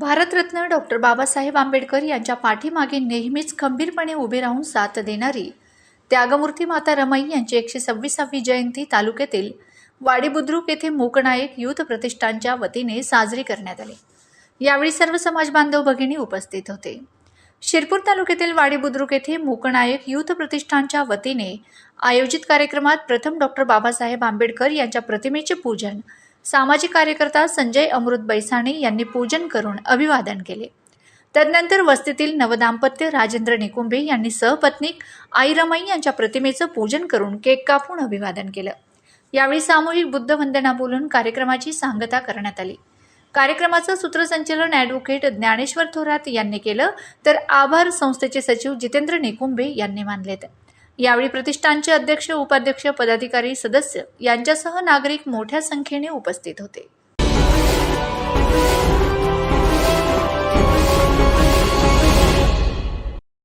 Bharat Ratna doctor Babasaheb Ambedkar यांच्या पाठीमागे नेहमीच खंबीरपणे उभे राहून साथ देणारी त्यागमूर्ती माता रमाई यांची एकशे सव्वीसावी जयंती तालुक्यातील वाडी बुद्रुक येथे मूकनायक युथ प्रतिष्ठानच्या वतीने साजरी करण्यात आली. यावेळी सर्व समाज बांधव भगिनी उपस्थित होते. शिरपूर तालुक्यातील वाडी बुद्रुक येथे मूकनायक युथ प्रतिष्ठानच्या वतीने आयोजित कार्यक्रमात प्रथम डॉक्टर बाबासाहेब आंबेडकर यांच्या प्रतिमेचे पूजन सामाजिक कार्यकर्ता संजय अमृत बैसाणे यांनी पूजन करून अभिवादन केले. तदनंतर वस्तीतील नवदाम्पत्य राजेंद्र निकुंभे यांनी सहपत्नीक आई रमाई यांच्या प्रतिमेचं पूजन करून केक कापून अभिवादन केलं. यावेळी सामूहिक बुद्ध वंदना बोलून कार्यक्रमाची सांगता करण्यात आली. कार्यक्रमाचं सूत्रसंचालन ॲडव्होकेट ज्ञानेश्वर थोरात यांनी केलं तर आभार संस्थेचे सचिव जितेंद्र निकुंभे यांनी मानलेत. यावेळी प्रतिष्ठानचे अध्यक्ष उपाध्यक्ष पदाधिकारी सदस्य यांच्यासह नागरिक मोठ्या संख्येने उपस्थित होते.